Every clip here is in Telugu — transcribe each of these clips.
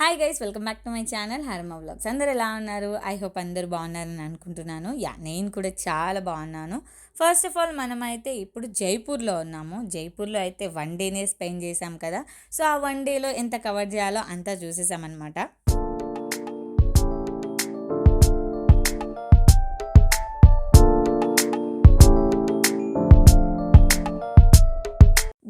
Hi guys welcome back to my channel Harma vlogs అందరు ఎలా ఉన్నారు? ఐ హోప్ అందరు బాగున్నారని అనుకుంటున్నాను. యా నేను కూడా చాలా బాగున్నాను. ఫస్ట్ ఆఫ్ ఆల్ మనమైతే ఇప్పుడు జైపూర్లో ఉన్నాము. జైపూర్లో అయితే వన్ డేనే స్పెండ్ చేసాం కదా. సో ఆ వన్ డేలో ఎంత కవర్ చేయాలో అంతా చూసేసామన్నమాట.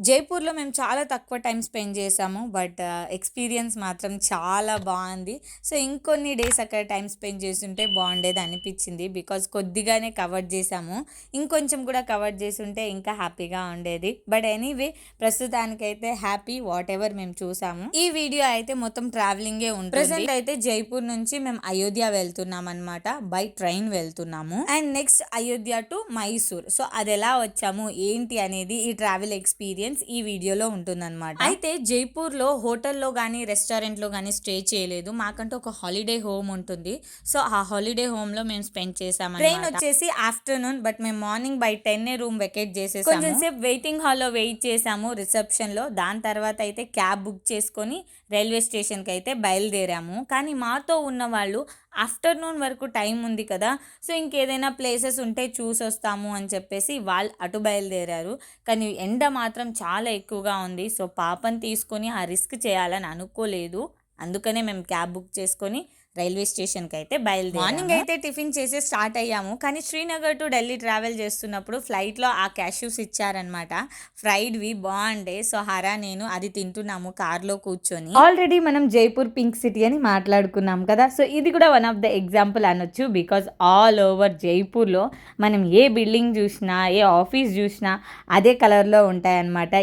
జైపూర్లో మేము చాలా తక్కువ టైం స్పెండ్ చేసాము బట్ ఎక్స్పీరియన్స్ మాత్రం చాలా బాగుంది. సో ఇంకొన్ని డేస్ అక్కడ టైం స్పెండ్ చేస్తుంటే బాగుండేది అనిపించింది. బికాజ్ కొద్దిగానే కవర్ చేసాము. ఇంకొంచెం కూడా కవర్ చేస్తుంటే ఇంకా హ్యాపీగా ఉండేది. బట్ ఎనీవే ప్రస్తుతానికైతే హ్యాపీ వాట్ ఎవర్ మేము చూసాము. ఈ వీడియో అయితే మొత్తం ట్రావెలింగే ఉంటుంది. ప్రజెంట్ అయితే జైపూర్ నుంచి మేము అయోధ్య వెళ్తున్నాం అనమాట బై ట్రైన్ వెళ్తున్నాము. And next Ayodhya to Mysore. So అది ఎలా వచ్చాము ఏంటి అనేది ఈ ట్రావెల్ ఎక్స్పీరియన్స్ ఈ వీడియోలో ఉంటుందన్నమాట. అయితే జైపూర్లో హోటల్లో కానీ రెస్టారెంట్లో కానీ స్టే చేయలేదు. మాకంటూ ఒక హాలిడే హోమ్ ఉంటుంది. సో ఆ హాలిడే హోమ్లో మేము స్పెండ్ చేసాము ట్రైన్ వచ్చేసి ఆఫ్టర్నూన్ బట్ మేము morning by ten a room vacate చేసేసాము. కొంచెం సేపు వెయిటింగ్ హాల్లో వెయిట్ చేసాము రిసెప్షన్లో దాని తర్వాత అయితే క్యాబ్ బుక్ చేసుకొని రైల్వే స్టేషన్కి అయితే బయలుదేరాము. కానీ మాతో ఉన్న వాళ్ళు ఆఫ్టర్నూన్ వరకు టైం ఉంది కదా సో ఇంకేదైనా ప్లేసెస్ ఉంటే చూసి వస్తాము అని చెప్పేసి వాళ్ళు అటు బయలుదేరారు. కానీ ఎండ మాత్రం చాలా ఎక్కువగా ఉంది. సో పాపని తీసుకొని ఆ రిస్క్ చేయాలని అనుకోలేదు. అందుకనే మేము క్యాబ్ బుక్ చేసుకొని రైల్వే స్టేషన్కి అయితే బయలుదేరి మార్నింగ్ అయితే టిఫిన్ చేసి స్టార్ట్ అయ్యాము. కానీ శ్రీనగర్ టు ఢిల్లీ ట్రావెల్ చేస్తున్నప్పుడు ఫ్లైట్లో ఆ క్యాష్యూస్ ఇచ్చారనమాట ఫ్రైడ్వి బాగుండే సో హరా నేను అది తింటున్నాము కార్లో కూర్చొని. ఆల్రెడీ మనం జైపూర్ పింక్ సిటీ అని మాట్లాడుకున్నాం కదా. సో ఇది కూడా వన్ ఆఫ్ ద ఎగ్జాంపుల్ అనొచ్చు బికాజ్ ఆల్ ఓవర్ జైపూర్లో మనం ఏ బిల్డింగ్ చూసినా ఏ ఆఫీస్ చూసినా అదే కలర్లో ఉంటాయన్నమాట.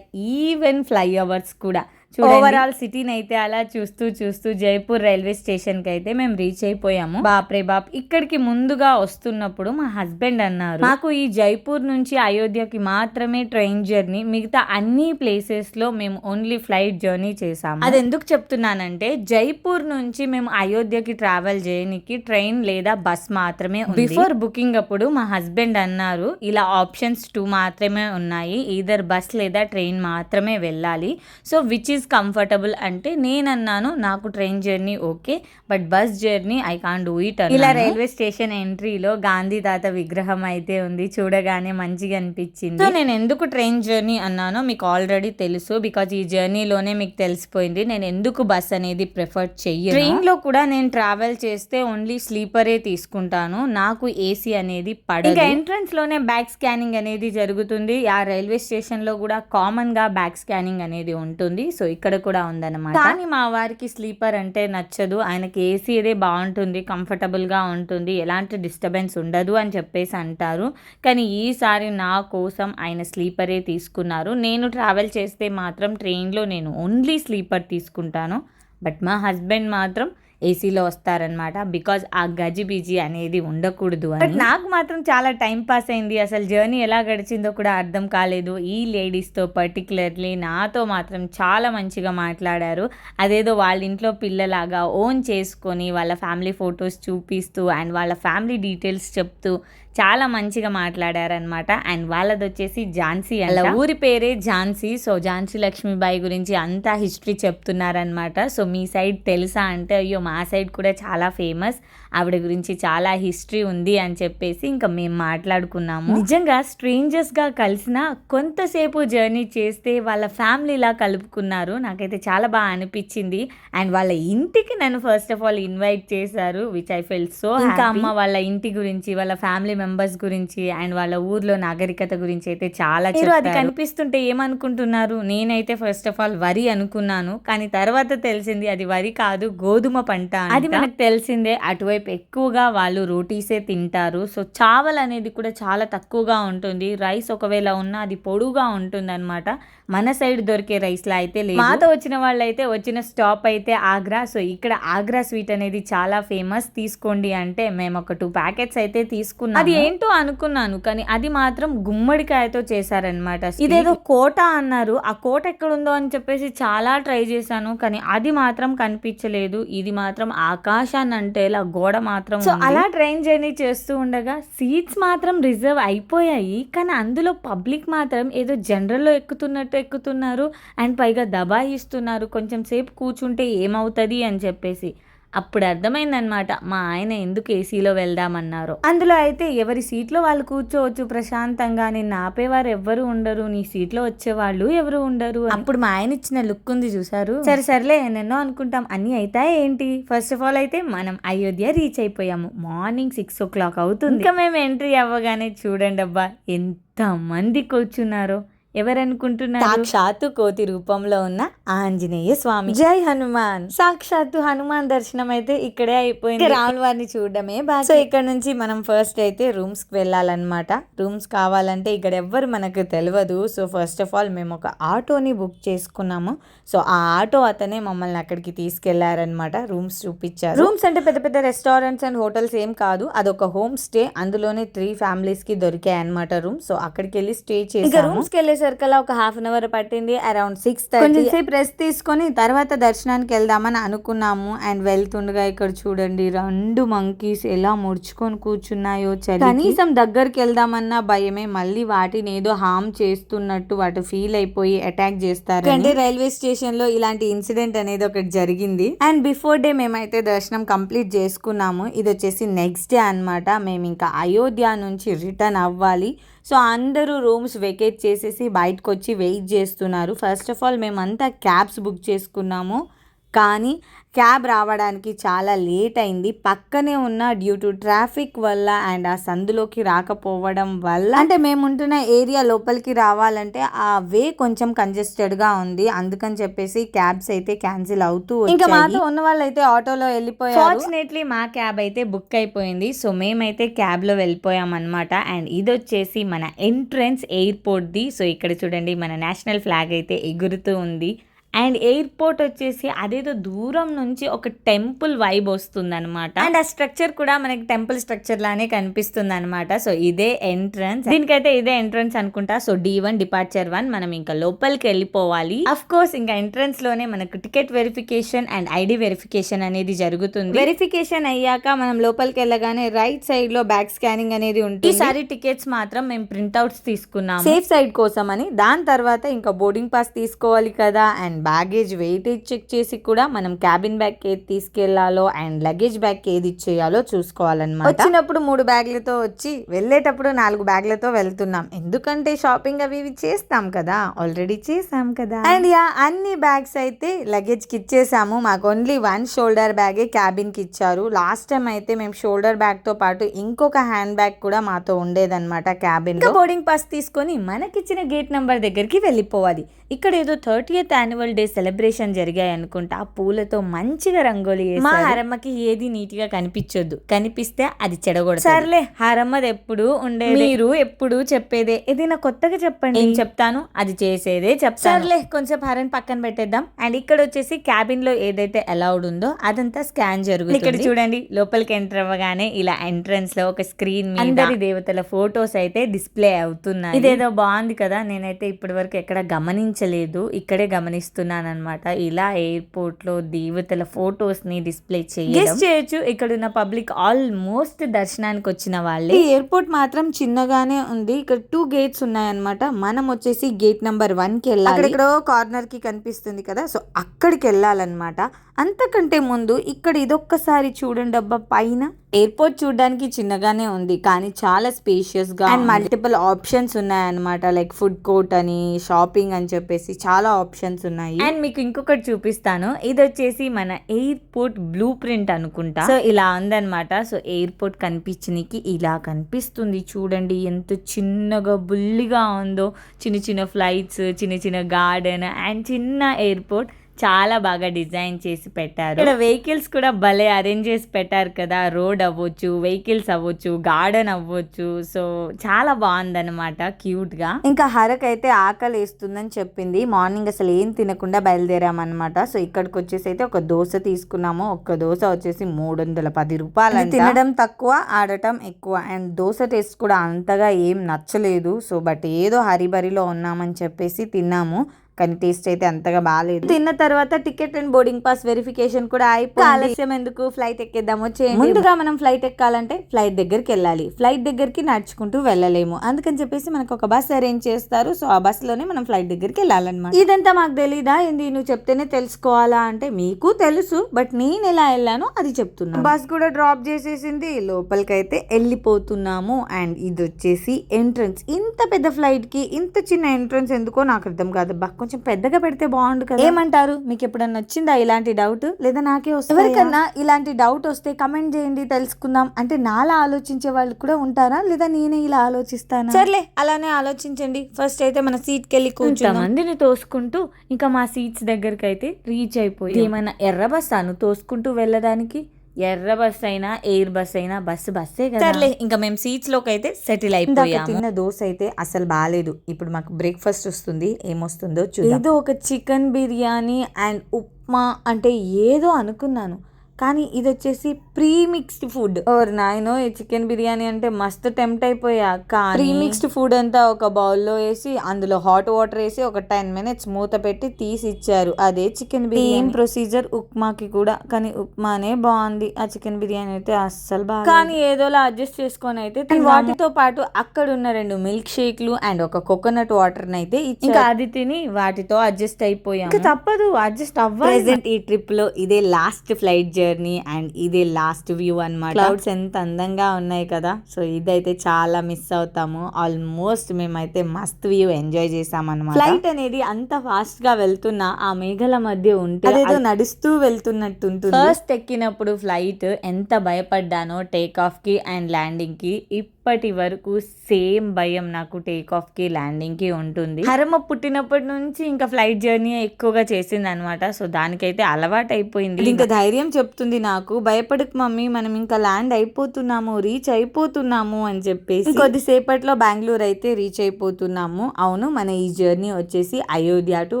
ఈవెన్ ఫ్లైఓవర్స్ కూడా. ఓవరాల్ సిటీని అయితే అలా చూస్తూ చూస్తూ జైపూర్ రైల్వే స్టేషన్కి అయితే మేము రీచ్ అయిపోయాము. బాప్రే బాప్. ఇక్కడికి ముందుగా వస్తున్నప్పుడు మా హస్బెండ్ అన్నారు మాకు ఈ జైపూర్ నుంచి అయోధ్యకి మాత్రమే ట్రైన్ జర్నీ మిగతా అన్ని ప్లేసెస్లో మేము ఓన్లీ ఫ్లైట్ జర్నీ చేసాము అది ఎందుకు చెప్తున్నానంటే జైపూర్ నుంచి మేము అయోధ్యకి ట్రావెల్ చేయడానికి ట్రైన్ లేదా బస్ మాత్రమే బిఫోర్ బుకింగ్ అప్పుడు మా హస్బెండ్ అన్నారు ఇలా ఆప్షన్స్ టూ మాత్రమే ఉన్నాయి ఈధర్ బస్ లేదా ట్రైన్ మాత్రమే వెళ్ళాలి. సో విచ్ ఈస్ కంఫర్టబుల్ అంటే నేను అన్నాను నాకు train journey okay but bus journey I can't do it ఇలా రైల్వే స్టేషన్ ఎంట్రీలో గాంధీ తాత విగ్రహం అయితే ఉంది చూడగానే మంచిగా అనిపించింది. సో నేను ఎందుకు ట్రైన్ జర్నీ అన్నానో మీకు ఆల్రెడీ తెలుసు బికాజ్ ఈ జర్నీలోనే మీకు తెలిసిపోయింది నేను ఎందుకు బస్ అనేది ప్రిఫర్ చెయ్యి ట్రైన్లో కూడా నేను ట్రావెల్ చేస్తే ఓన్లీ స్లీపరే తీసుకుంటాను నాకు ఏసీ అనేది పడదు. ఇంకా ఎంట్రన్స్లోనే బ్యాక్ స్కానింగ్ అనేది జరుగుతుంది ఆ రైల్వే స్టేషన్లో కూడా కామన్గా బ్యాక్ స్కానింగ్ అనేది ఉంటుంది సో ఇక్కడ కూడా ఉందన్నమాట. కానీ మా వారికి స్లీపర్ అంటే నచ్చదు. ఆయనకి ఏసీ అదే బాగుంటుంది కంఫర్టబుల్గా ఉంటుంది ఎలాంటి డిస్టర్బెన్స్ ఉండదు అని చెప్పేసి అంటారు. కానీ ఈసారి నా కోసం ఆయన స్లీపరే తీసుకున్నారు. నేను ట్రావెల్ చేస్తే మాత్రం ట్రైన్లో నేను ఓన్లీ స్లీపర్ తీసుకుంటాను. బట్ మా హస్బెండ్ మాత్రం ఏసీలో వస్తారనమాట బికాజ్ ఆ గజిబిజి అనేది ఉండకూడదు అని. నాకు మాత్రం చాలా టైం పాస్ అయింది. అసలు జర్నీ ఎలా గడిచిందో కూడా అర్థం కాలేదు. ఈ లేడీస్తో పర్టికులర్లీ నాతో మాత్రం చాలా మంచిగా మాట్లాడారు. అదేదో వాళ్ళ ఇంట్లో పిల్లలాగా ఓన్ చేసుకొని వాళ్ళ ఫ్యామిలీ ఫొటోస్ చూపిస్తూ అండ్ వాళ్ళ ఫ్యామిలీ డీటెయిల్స్ చెప్తూ చాలా మంచిగా మాట్లాడారనమాట అండ్ వాళ్ళది వచ్చేసి ఝాన్సీ అలా ఊరి పేరే ఝాన్సీ. సో ఝాన్సీ లక్ష్మీబాయి గురించి అంతా హిస్టరీ చెప్తున్నారనమాట సో మీ సైడ్ తెలుసా అంటే అయ్యో మా సైడ్ కూడా చాలా ఫేమస్. ఆవిడ గురించి చాలా హిస్టరీ ఉంది అని చెప్పేసి ఇంకా మేము మాట్లాడుకున్నాము. నిజంగా స్ట్రేంజర్స్గా కలిసిన కొంతసేపు జర్నీ చేస్తే వాళ్ళ ఫ్యామిలీలా కలుపుకున్నారు. నాకైతే చాలా బాగా అనిపించింది. అండ్ వాళ్ళ ఇంటికి నన్ను ఫస్ట్ ఆఫ్ ఆల్ ఇన్వైట్ చేశారు విచ్ ఐ ఫెల్ సో ఇంకా అమ్మ వాళ్ళ ఇంటి గురించి వాళ్ళ ఫ్యామిలీ మెంబర్స్ గురించి అండ్ వాళ్ళ ఊర్లో నాగరికత గురించి అయితే చాలా అది కనిపిస్తుంటే ఏమనుకుంటున్నారు? నేనైతే ఫస్ట్ ఆఫ్ ఆల్ వరి అనుకున్నాను. కానీ తర్వాత తెలిసింది అది వరి కాదు గోధుమ పంట అది మనకు తెలిసిందే అటువైపు ఎక్కువగా వాళ్ళు రోటీసే తింటారు. సో చావల్ అనేది కూడా చాలా తక్కువగా ఉంటుంది. రైస్ ఒకవేళ ఉన్నా అది పొడుగా ఉంటుంది అనమాట మన సైడ్ దొరికే రైస్ లా అయితే లేదు. మాతో వచ్చిన వాళ్ళు అయితే వచ్చిన స్టాప్ అయితే ఆగ్రా. సో ఇక్కడ ఆగ్రా స్వీట్ అనేది చాలా ఫేమస్. తీసుకోండి అంటే మేము ఒక టూ ప్యాకెట్స్ అయితే తీసుకున్నాం అది అది ఏంటో అనుకున్నాను. కానీ అది మాత్రం గుమ్మడికాయతో చేశారనమాట ఇదేదో కోట అన్నారు. ఆ కోట ఎక్కడుందో అని చెప్పేసి చాలా ట్రై చేశాను. కానీ అది మాత్రం కనిపించలేదు. ఇది మాత్రం ఆకాశాన్ని అంటే ఇలా గోడ మాత్రం సో అలా ట్రైన్ జర్నీ చేస్తూ ఉండగా సీట్స్ మాత్రం రిజర్వ్ అయిపోయాయి. కానీ అందులో పబ్లిక్ మాత్రం ఏదో జనరల్లో ఎక్కుతున్నట్టు ఎక్కుతున్నారు. అండ్ పైగా దబాయిస్తున్నారు. కొంచెం సేపు కూర్చుంటే ఏమవుతుంది అని చెప్పేసి. అప్పుడు అర్థమైందనమాట మా ఆయన ఎందుకు ఏసీలో వెళ్దామన్నారు. అందులో అయితే ఎవరి సీట్లో వాళ్ళు కూర్చోవచ్చు ప్రశాంతంగా నిన్ను ఆపేవారు ఎవ్వరు ఉండరు నీ సీట్లో వచ్చేవాళ్ళు ఎవరు ఉండరు అప్పుడు మా ఆయన ఇచ్చిన లుక్ ఉంది చూసారు సరే సర్లే ఎన్నెన్నో అనుకుంటాం అన్ని అవుతాయి ఏంటి? ఫస్ట్ ఆఫ్ ఆల్ అయితే మనం అయోధ్య రీచ్ అయిపోయాము మార్నింగ్ సిక్స్ ఓ క్లాక్ అవుతుంది. ఇంకా మేము ఎంట్రీ అవ్వగానే చూడండి అబ్బా ఎంత మంది కూర్చున్నారో. ఎవరనుకుంటున్నారు? సాక్షాత్తు కోతి రూపంలో ఉన్న ఆంజనేయ స్వామి. జై హనుమాన్. సాక్షాత్తు హనుమాన్ దర్శనం అయితే ఇక్కడే అయిపోయింది. రాముల వారిని చూడడమే బాగా సో ఇక్కడ నుంచి మనం ఫస్ట్ అయితే రూమ్స్కి వెళ్ళాలన్నమాట. రూమ్స్ కావాలంటే ఇక్కడ ఎవ్వరు మనకు తెలియదు సో ఫస్ట్ ఆఫ్ ఆల్ మేము ఒక ఆటోని బుక్ చేసుకున్నాము. సో ఆ ఆటో అతనే మమ్మల్ని అక్కడికి తీసుకెళ్ళారనమాట రూమ్స్ చూపించారు. రూమ్స్ అంటే పెద్ద పెద్ద రెస్టారెంట్స్ అండ్ హోటల్స్ ఏం కాదు. అదొక హోమ్ స్టే. అందులోనే త్రీ ఫ్యామిలీస్కి దొరికాయి అనమాట రూమ్ సో అక్కడికి వెళ్ళి స్టే చేసి రూమ్స్కి వెళ్ళేసరికల్లా ఒక హాఫ్ అన్ అవర్ పట్టింది అరౌండ్ సిక్స్ కొంచెం సేపు రెస్ట్ తీసుకొని తర్వాత దర్శనానికి వెళ్దామని అనుకున్నాము. అండ్ వెళ్తుండగా ఇక్కడ చూడండి రెండు మంకీస్ ఎలా ముడుచుకొని కూర్చున్నాయో చలి కనీసం దగ్గరికి వెళ్దామన్నా భయమే మళ్ళీ వాటిని ఏదో హామ్ చేస్తున్నట్టు వాటి ఫీల్ అయిపోయి అటాక్ చేస్తారు అంటే రైల్వే స్టేషన్లో ఇలాంటి ఇన్సిడెంట్ అనేది ఒకటి జరిగింది. అండ్ బిఫోర్ డే మేమైతే దర్శనం కంప్లీట్ చేసుకున్నాము. ఇది వచ్చేసి నెక్స్ట్ డే అన్నమాట. మేము ఇంకా అయోధ్య నుంచి రిటర్న్ అవ్వాలి. సో అందరూ రూమ్స్ వెకేట్ చేసేసి బయటకు వచ్చి వెయిట్ చేస్తున్నారు. ఫస్ట్ ఆఫ్ ఆల్ మేమంతా క్యాబ్స్ బుక్ చేసుకున్నాము. కానీ క్యాబ్ రావడానికి చాలా లేట్ అయింది. పక్కనే ఉన్న డ్యూ టు ట్రాఫిక్ వల్ల అండ్ ఆ సందులోకి రాకపోవడం వల్ల అంటే మేము ఉంటున్న ఏరియా లోపలికి రావాలంటే ఆ వే కొంచెం కంజెస్టెడ్గా ఉంది. అందుకని చెప్పేసి క్యాబ్స్ అయితే క్యాన్సిల్ అవుతూ ఇంకా మాతో ఉన్న వాళ్ళు అయితే ఆటోలో వెళ్ళిపోయారు. ఫార్చునేట్లీ మా క్యాబ్ అయితే బుక్ అయిపోయింది. సో మేమైతే క్యాబ్లో వెళ్ళిపోయాం అనమాట అండ్ ఇది వచ్చేసి మన ఎంట్రన్స్ ఎయిర్పోర్ట్ ది. సో ఇక్కడ చూడండి మన నేషనల్ ఫ్లాగ్ అయితే ఎగురుతూ ఉంది. అండ్ ఎయిర్పోర్ట్ వచ్చేసి అదేదో దూరం నుంచి ఒక టెంపుల్ వైబ్ వస్తుంది అనమాట అండ్ ఆ స్ట్రక్చర్ కూడా మనకి టెంపుల్ స్ట్రక్చర్ లానే కనిపిస్తుంది అనమాట సో ఇదే ఎంట్రన్స్. దీనికైతే ఇదే ఎంట్రన్స్ అనుకుంటా. So D one departure one మనం ఇంకా లోపలికి వెళ్ళిపోవాలి. అఫ్ కోర్స్ ఇంకా ఎంట్రన్స్లోనే మనకు ticket verification and ID verification అనేది జరుగుతుంది. వెరిఫికేషన్ అయ్యాక మనం లోపలికి వెళ్ళగానే రైట్ సైడ్లో బ్యాక్ స్కానింగ్ అనేది ఉంటుంది. ఈసారి టికెట్స్ మాత్రం మేము ప్రింట్అవుట్స్ తీసుకున్నాం సేఫ్ సైడ్ కోసం అని దాని తర్వాత ఇంకా బోర్డింగ్ పాస్ తీసుకోవాలి కదా. అండ్ బ్యాగేజ్ వెయిటేజ్ చెక్ చేసి కూడా మనం క్యాబిన్ బ్యాగ్ ఏది తీసుకెళ్ళాలో అండ్ లగేజ్ బ్యాగ్ ఏది ఇచ్చేయాలో చూసుకోవాలన్నమాట. వచ్చినప్పుడు మూడు బ్యాగ్లతో వచ్చి వెళ్ళేటప్పుడు నాలుగు బ్యాగ్లతో వెళ్తున్నాం. ఎందుకంటే షాపింగ్ అవి ఇవి చేస్తాం కదా. ఆల్రెడీ చేసాం కదా. అండ్ యా అన్ని బ్యాగ్స్ అయితే లగేజ్కి ఇచ్చేసాము. మాకు ఓన్లీ వన్ షోల్డర్ బ్యాగే క్యాబిన్కి ఇచ్చారు. లాస్ట్ టైం అయితే మేము షోల్డర్ బ్యాగ్తో పాటు ఇంకొక హ్యాండ్ బ్యాగ్ కూడా మాతో ఉండేదన్నమాట క్యాబిన్ బోర్డింగ్ పాస్ తీసుకొని మనకిచ్చిన గేట్ నంబర్ దగ్గరికి వెళ్ళిపోవాలి. ఇక్కడ ఏదో థర్టీయత్ యాన్యువల్ డే సెలబ్రేషన్ జరిగాయి అనుకుంటా ఆ పూలతో మంచిగా రంగోలి మా హరమ్మకి ఏది నీట్గా కనిపించొద్దు. కనిపిస్తే అది చెడగొడదు సర్లే. హరమ్మది ఎప్పుడు ఉండేది. మీరు ఎప్పుడు చెప్పేదే. ఏదైనా కొత్తగా చెప్పండి. నేను చెప్తాను? అది చేసేదే చెప్తాను. సర్లే కొంచెం హరన్ పక్కన పెట్టేద్దాం. అండ్ ఇక్కడ వచ్చేసి క్యాబిన్లో ఏదైతే అలౌడ్ ఉందో అదంతా స్కాన్ జరుగుతుంది. ఇక్కడ చూడండి లోపలికి ఎంటర్ అవ్వగానే ఇలా ఎంట్రన్స్లో ఒక స్క్రీన్ అందరి దేవతల ఫోటోస్ అయితే డిస్ప్లే అవుతున్నాయి. ఇదేదో బాగుంది కదా. నేనైతే ఇప్పటి వరకు ఎక్కడ గమనించలేదు. ఇక్కడే గమనిస్తున్నాను అనమాట ఇలా ఎయిర్పోర్ట్లో దేవతల ఫోటోస్ని డిస్ప్లే చేయడం. చేయొచ్చు. ఇక్కడ ఉన్న పబ్లిక్ ఆల్మోస్ట్ దర్శనానికి వచ్చిన వాళ్ళే. ఈ ఎయిర్పోర్ట్ మాత్రం చిన్నగానే ఉంది. ఇక్కడ టూ గేట్స్ ఉన్నాయన్నమాట. మనం వచ్చేసి గేట్ నంబర్ వన్కి వెళ్ళాలి. ఇక్కడ కార్నర్కి కనిపిస్తుంది కదా. సో అక్కడికి వెళ్ళాలన్నమాట. అంతకంటే ముందు ఇక్కడ ఇదొక్కసారి చూడండి అబ్బా పైన. ఎయిర్పోర్ట్ చూడడానికి చిన్నగానే ఉంది. కానీ చాలా స్పేషియస్గా అండ్ మల్టిపుల్ ఆప్షన్స్ ఉన్నాయన్నమాట. లైక్ ఫుడ్ కోర్ట్ అని షాపింగ్ అని చెప్పేసి చాలా ఆప్షన్స్ ఉన్నాయి. అండ్ మీకు ఇంకొకటి చూపిస్తాను. ఇది వచ్చేసి మన ఎయిర్పోర్ట్ బ్లూ ప్రింట్ అనుకుంటా. సో ఇలా ఉందన్నమాట. సో ఎయిర్పోర్ట్ కనిపించనికి ఇలా కనిపిస్తుంది. చూడండి ఎంత చిన్నగా బుల్లిగా ఉందో. చిన్న చిన్న ఫ్లైట్స్ చిన్న చిన్న గార్డెన్ అండ్ చిన్న ఎయిర్పోర్ట్. చాలా బాగా డిజైన్ చేసి పెట్టారు. ఇక్కడ వెహికల్స్ కూడా భలే అరేంజ్ చేసి పెట్టారు కదా. రోడ్ అవ్వచ్చు వెహికల్స్ అవ్వచ్చు గార్డెన్ అవ్వచ్చు. సో చాలా బాగుందన్నమాట క్యూట్గా. ఇంకా హరక్ అయితే ఆకలి వేస్తుందని చెప్పింది. మార్నింగ్ అసలు ఏం తినకుండా బయలుదేరామన్నమాట. సో ఇక్కడికి వచ్చేసి అయితే ఒక దోశ తీసుకున్నాము. ఒక్క దోశ వచ్చేసి మూడు వందల పది రూపాయలు తినడం తక్కువ ఆడటం ఎక్కువ. అండ్ దోశ టేస్ట్ కూడా అంతగా ఏం నచ్చలేదు. సో బట్ ఏదో హరిబరిలో ఉన్నామని చెప్పేసి తిన్నాము. కానీ టేస్ట్ అయితే అంతగా బాగాలేదు తిన్న తర్వాత ticket and boarding pass verification కూడా అయిపోయి ఆలస్యం ఎందుకు? ఫ్లైట్ ఎక్కేద్దామో? ముందుగా మనం ఫ్లైట్ ఎక్కాలంటే ఫ్లైట్ దగ్గరికి వెళ్ళాలి. ఫ్లైట్ దగ్గరికి నడుచుకుంటూ వెళ్ళలేము. అందుకని చెప్పేసి మనకు ఒక బస్ అరేంజ్ చేస్తారు. సో ఆ బస్లోనే మనం ఫ్లైట్ దగ్గరికి వెళ్ళాలన్నమాట. ఇదంతా మాకు తెలీదా? ఏంది? నువ్వు చెప్తేనే తెలుసుకోవాలా? అంటే మీకు తెలుసు బట్ నేను ఎలా వెళ్ళానో అది చెప్తున్నాను బస్ కూడా డ్రాప్ చేసేసింది. లోపలికైతే వెళ్ళిపోతున్నాము. అండ్ ఇది వచ్చేసి ఎంట్రన్స్. ఇంత పెద్ద ఫ్లైట్కి ఇంత చిన్న ఎంట్రన్స్ ఎందుకో నాకు అర్థం కాదు. కొంచెం పెద్దగా పెడితే బాగుండు కదా. ఏమంటారు? మీకు ఎప్పుడన్నా వచ్చిందా ఇలాంటి డౌట్? లేదా నాకే వస్తుంది ఎవరికన్నా ఇలాంటి డౌట్ వస్తే కమెంట్ చేయండి తెలుసుకుందాం. అంటే నాలా ఆలోచించే వాళ్ళు కూడా ఉంటారా? లేదా నేనే ఇలా ఆలోచిస్తాను? సర్లే అలానే ఆలోచించండి. ఫస్ట్ అయితే మన సీట్కి వెళ్ళి కూర్చుందాం. మందిని తోసుకుంటూ ఇంకా మా సీట్స్ దగ్గరికి అయితే రీచ్ అయిపోయి ఏమైనా ఎర్ర బస్సాను తోసుకుంటూ వెళ్ళడానికి? ఎర్ర బస్ అయినా ఎయిర్ బస్ అయినా బస్సు బస్సే కదా. సర్లే ఇంకా మేము సీట్స్లోకి అయితే సెటిల్ అయిపోయాము. తిన్న దోశ అయితే అసలు బాగాలేదు ఇప్పుడు మాకు బ్రేక్ఫాస్ట్ వస్తుంది ఏమొస్తుందో చూద్దాం. ఏదో ఒక చికెన్ బిర్యానీ అండ్ ఉప్మా అంటే ఏదో అనుకున్నాను. కానీ ఇది వచ్చేసి ప్రీ మిక్స్డ్ ఫుడ్ ఓర్ నాయనో ఈ చికెన్ బిర్యానీ అంటే మస్తు టెంప్ట్ అయిపోయా కానీ ప్రీ మిక్స్డ్ ఫుడ్ అంతా ఒక బౌల్లో వేసి అందులో హాట్ వాటర్ వేసి ఒక టెన్ మినిట్స్ మూత పెట్టి తీసి ఇచ్చారు అదే చికెన్ బిర్యానీ. ప్రొసీజర్ ఉప్మాకి కూడా కానీ ఉప్మానే బాగుంది. ఆ చికెన్ బిర్యానీ అయితే అస్సలు బాగా కానీ ఏదోలా అడ్జస్ట్ చేసుకొని అయితే. వాటితో పాటు అక్కడ ఉన్న రెండు మిల్క్ షేక్లు అండ్ ఒక కోకోనట్ వాటర్ అయితే. ఇంకా అది తిని వాటితో అడ్జస్ట్ అయిపోయాం ఇంకా తప్పదు అడ్జస్ట్ అవ్వాలి. ఈ ట్రిప్లో ఇదే లాస్ట్ ఫ్లైట్ జర్నీ అండ్ ఇదే లాస్ట్ వ్యూ అన్నమాట. క్లౌడ్స్ ఎంత అందంగా ఉన్నాయి కదా. సో ఇదైతే చాలా మిస్ అవుతాము. ఆల్మోస్ట్ మేమైతే మస్త్ వ్యూ ఎంజాయ్ చేసాం అనమాట ఫ్లైట్ అనేది అంత ఫాస్ట్గా వెళ్తున్నా ఆ మేఘల మధ్య ఉంటే అదేదో నడుస్తూ వెళ్తున్నట్టు ఉంటుంది ఫస్ట్ ఎక్కినప్పుడు ఫ్లైట్ ఎంత భయపడ్డానో టేక్ ఆఫ్కి అండ్ ల్యాండింగ్కి. ఇప్పటి వరకు సేమ్ భయం నాకు టేక్ ఆఫ్కి ల్యాండింగ్కి ఉంటుంది. హరమ పుట్టినప్పటి నుంచి ఇంకా ఫ్లైట్ జర్నీ ఎక్కువగా చేసింది అనమాట సో దానికైతే అలవాటు అయిపోయింది ఇంకా ధైర్యం చెప్తుంది నాకు. భయపడకు మమ్మీ మనం ఇంకా ల్యాండ్ అయిపోతున్నాము రీచ్ అయిపోతున్నాము అని చెప్పేసి కొద్దిసేపట్లో బెంగళూరు అయితే రీచ్ అయిపోతున్నాము. అవును మన ఈ జర్నీ వచ్చేసి Ayodhya to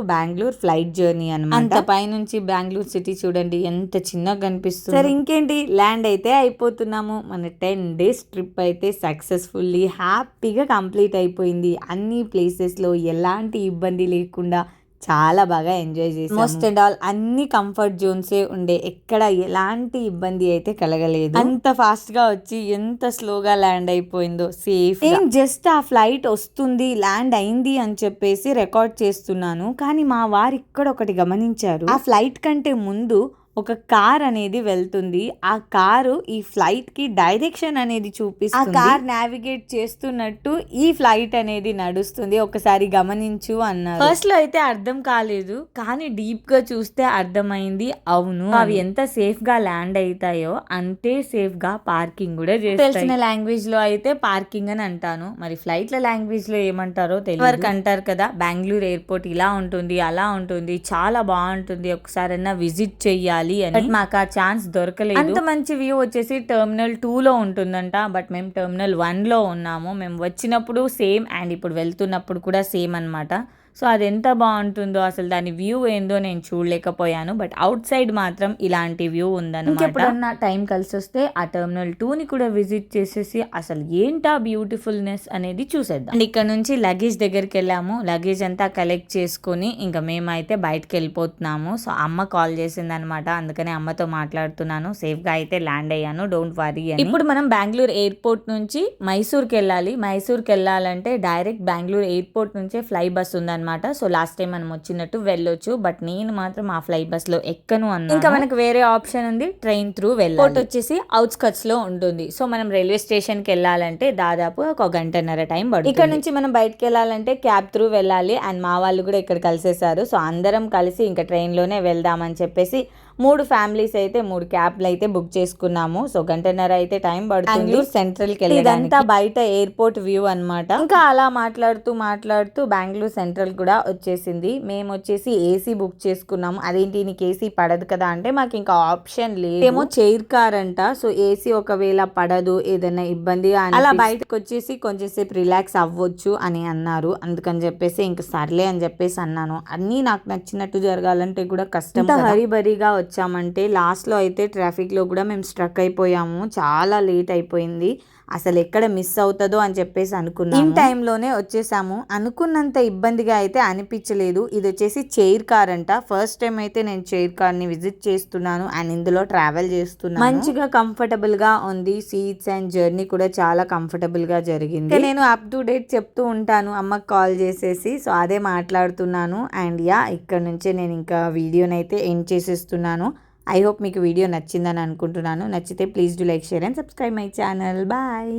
Bengaluru flight journey అనమాట అంత పైనుంచి బెంగళూరు సిటీ చూడండి ఎంత చిన్నగా కనిపిస్తుంది సరే ఇంకేంటి? ల్యాండ్ అయితే అయిపోతున్నాము. మన టెన్ డేస్ ట్రిప్ అయితే సక్సెస్ఫుల్లీ హ్యాపీగా కంప్లీట్ అయిపోయింది. అన్ని ప్లేసెస్లో ఎలాంటి ఇబ్బంది లేకుండా చాలా బాగా ఎంజాయ్ చేసాం మోస్ట్ అండ్ ఆల్ అన్ని కంఫర్ట్ జోన్సే ఉండే. ఎక్కడ ఎలాంటి ఇబ్బంది అయితే కలగలేదు. అంత ఫాస్ట్గా వచ్చి ఎంత స్లోగా ల్యాండ్ అయిపోయిందో సేఫ్ ఏం జస్ట్ ఆ ఫ్లైట్ వస్తుంది ల్యాండ్ అయింది అని చెప్పేసి రికార్డ్ చేస్తున్నాను. కానీ మా వారు ఇక్కడ ఒకటి గమనించారు. ఆ ఫ్లైట్ కంటే ముందు ఒక కార్ అనేది వెళ్తుంది. ఆ కారు ఈ ఫ్లైట్కి డైరెక్షన్ అనేది చూపిస్తుంది. ఆ కార్ నావిగేట్ చేస్తున్నట్టు ఈ ఫ్లైట్ అనేది నడుస్తుంది. ఒకసారి గమనించు అన్నారు. ఫస్ట్లో అయితే అర్థం కాలేదు. కానీ డీప్గా చూస్తే అర్థమైంది. అవును అవి ఎంత సేఫ్గా ల్యాండ్ అవుతాయో అంతే సేఫ్గా పార్కింగ్ కూడా తెలిసిన లాంగ్వేజ్లో అయితే పార్కింగ్ అని అంటాను. మరి ఫ్లైట్ల లాంగ్వేజ్లో ఏమంటారో తెలియదు వరకు అంటారు కదా బెంగళూరు ఎయిర్పోర్ట్ ఇలా ఉంటుంది అలా ఉంటుంది చాలా బాగుంటుంది. ఒకసారైనా విజిట్ చెయ్యాలి. అని. బట్ మాకు ఆ ఛాన్స్ దొరకలేదు. అంత మంచి వ్యూ వచ్చేసి టెర్మినల్ టూ లో ఉంటుందంట. బట్ మేము టెర్మినల్ వన్లో ఉన్నాము. మేము వచ్చినప్పుడు సేమ్ అండ్ ఇప్పుడు వెళ్తున్నప్పుడు కూడా సేమ్ అన్నమాట. సో అది ఎంత బాగుంటుందో అసలు దాని వ్యూ ఏందో నేను చూడలేకపోయాను. బట్ అవుట్ సైడ్ మాత్రం ఇలాంటి వ్యూ ఉందన్నమాట. ఎప్పుడన్నా టైం కలిసి వస్తే ఆ టెర్మినల్ టూ ని కూడా విజిట్ చేసేసి అసలు ఏంటా బ్యూటిఫుల్నెస్ అనేది చూసేద్దాం. అండ్ ఇక్కడ నుంచి లగేజ్ దగ్గరికి వెళ్ళాము. లగేజ్ అంతా కలెక్ట్ చేసుకొని ఇంకా మేమైతే బయటకు వెళ్ళిపోతున్నాము. సో అమ్మ కాల్ చేసింది అనమాట అందుకని అమ్మతో మాట్లాడుతున్నాను. సేఫ్గా అయితే ల్యాండ్ అయ్యాను. డోంట్ వరీ అని. ఇప్పుడు మనం బెంగళూరు ఎయిర్పోర్ట్ నుంచి మైసూర్కి వెళ్ళాలి. మైసూర్కి వెళ్ళాలంటే డైరెక్ట్ బెంగళూరు ఎయిర్పోర్ట్ నుంచే ఫ్లై బస్ ఉందన్నమాట. సో లాస్ట్ టైం మనం వచ్చినట్టు వెళ్ళొచ్చు. బట్ నేను మాత్రం ఆ ఫ్లై బస్లో ఎక్కను అన్నా ఇంకా మనకు వేరే ఆప్షన్ ఉంది. ట్రైన్ త్రూ వెళ్ళాలి. వచ్చేసి అవుట్స్కట్స్లో ఉంటుంది. సో మనం రైల్వే స్టేషన్కి వెళ్ళాలంటే దాదాపు ఒక గంటన్నర టైం పడుతుంది. ఇక్కడ నుంచి మనం బయటకు వెళ్ళాలంటే క్యాబ్ త్రూ వెళ్ళాలి. అండ్ మా వాళ్ళు కూడా ఇక్కడ కలిసేసారు సో అందరం కలిసి ఇంకా ట్రైన్లోనే వెళ్దామని చెప్పేసి మూడు ఫ్యామిలీస్ అయితే మూడు క్యాబ్లు అయితే బుక్ చేసుకున్నాము. సో గంటన్నర అయితే టైం పడుతుంది సెంట్రల్కి ఇదంతా బయట ఎయిర్పోర్ట్ వ్యూ అన్నమాట. ఇంకా అలా మాట్లాడుతూ మాట్లాడుతూ బెంగళూరు సెంట్రల్ కూడా వచ్చేసింది. మేము వచ్చేసి ఏసీ బుక్ చేసుకున్నాము. అదేంటి నీకు ఏసీ పడదు కదా అంటే మాకు ఇంకా ఆప్షన్ లేదు. ఏమో చైర్ కార్ అంట. సో ఏసీ ఒకవేళ పడదు ఏదైనా ఇబ్బందిగా అలా బయటకు వచ్చేసి కొంచెంసేపు రిలాక్స్ అవ్వచ్చు అని అన్నారు. అందుకని చెప్పేసి ఇంకా సర్లే అని చెప్పేసి అన్నాను. అన్నీ నాకు నచ్చినట్టు జరగాలంటే కూడా కష్టం హరిబరిగా వచ్చామంటే లాస్ట్లో అయితే ట్రాఫిక్లో కూడా మేము స్ట్రక్ అయిపోయాము. చాలా లేట్ అయిపోయింది. అసలు ఎక్కడ మిస్ అవుతుందో అని చెప్పేసి అనుకున్నాం ఇన్ టైంలోనే వచ్చేసాము. అనుకున్నంత ఇబ్బందిగా అయితే అనిపించలేదు. ఇది వచ్చేసి చైర్ కార్ అంట. ఫస్ట్ టైం అయితే నేను చైర్ కార్ని విజిట్ చేస్తున్నాను అండ్ ఇందులో ట్రావెల్ చేస్తున్నాను. మంచిగా కంఫర్టబుల్గా ఉంది. సీట్స్ అండ్ జర్నీ కూడా చాలా కంఫర్టబుల్గా జరిగింది. నేను అప్ టు డేట్ చెప్తూ ఉంటాను. అమ్మకి కాల్ చేసేసి. సో అదే మాట్లాడుతున్నాను. అండ్ యా ఇక్కడ నుంచే నేను ఇంకా వీడియోని అయితే ఎండ్ చేసేస్తున్నాను. ఐ హోప్ మీకు వీడియో నచ్చిందని అనుకుంటున్నాను. నచ్చితే please do like share and subscribe my channel. Bye.